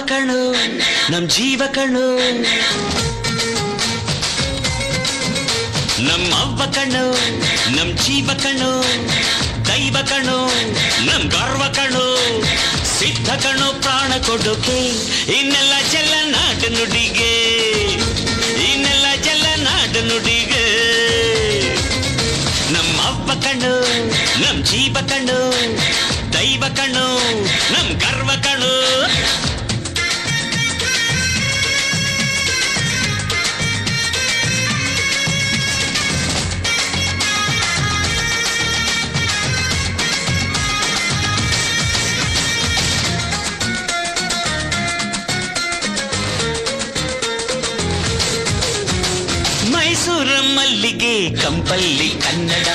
ಕಣು ನಮ್ ಜೀವ ಕಣು ನಮ್ ಅವ್ವ ಕಣು ನಮ್ ಜೀವ ಕಣು ದೈವ ಕಣು ನಮ್ ಗರ್ವ ಕಣು ಸಿದ್ಧ ಕಣು ಪ್ರಾಣ ಕೊಡೋಕೆ ಇನ್ನೆಲ್ಲ ಚೆಲ್ಲ ನಾಡು ನುಡಿಗೆ. ಇನ್ನೆಲ್ಲ ಚೆಲ್ಲ ನಾಡು ನುಡಿಗೆ. ನಮ್ಮ ಅವ್ವ ಕಣು ನಮ್ ಜೀವ ಕಣು ದೈವ ಕಣು ನಮ್ ಗರ್ವ ಕಣ್ಣು. ಮೈಸೂರ ಮಲ್ಲಿಗೆ ಕಂಪಲ್ಲಿ ಕನ್ನಡ